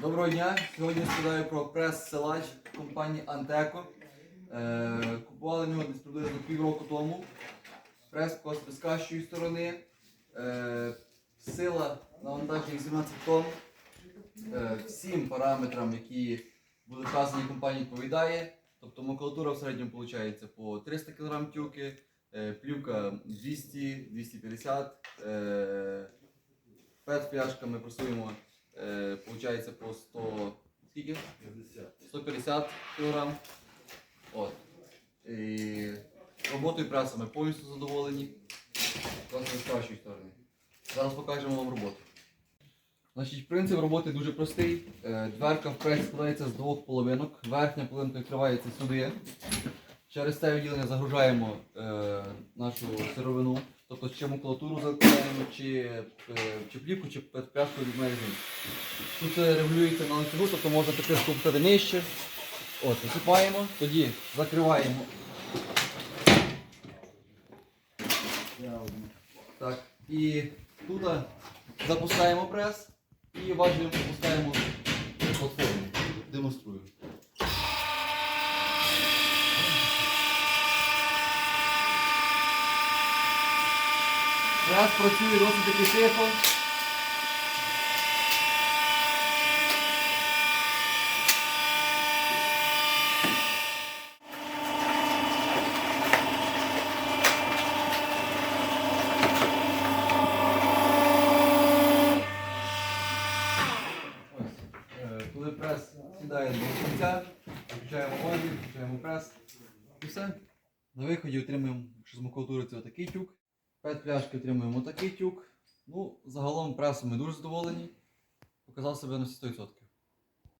Доброго дня! Сьогодні розповідаю про прес-силач компанії Антеко. Е, купували нього десь приблизно півроку тому. Прес з кращої сторони. Е, сила навантаження 17 тонн. Е, всім параметрам, які були вказані компанії, відповідає. Тобто макулатура в середньому виходить по 300 кг тюки, е, плівка 200-250 е, Пет пляшками просуємо, е, получається по 100, скільки? 150 кг. От. І роботою пресами повністю задоволені. З сторони. Зараз покажемо вам роботу. Значить, принцип роботи дуже простий. Е, Дверка в пресі складається з двох половинок. Верхня половинка відкривається сюди. Через це відділення загружаємо е, нашу сировину, тобто чи макулатуру закладаємо, чи, е, чи плівку, чи пляшку від магазину. Тут регулюється на ланцюгу, тобто можна таке скупити нижче. От, висипаємо, тоді закриваємо. Так, і тут запускаємо прес і важливо запускаємо платформу. Демонструю. Прес працює досить таки тихо. Е, коли прес сідає до кінця, включаємо воду, включаємо прес. І все. На виході отримуємо, якщо з макулатури це отакий тюк. П'ять пляшки отримуємо такий тюк. Ну, загалом пресом ми дуже задоволені. Показав себе на 100%.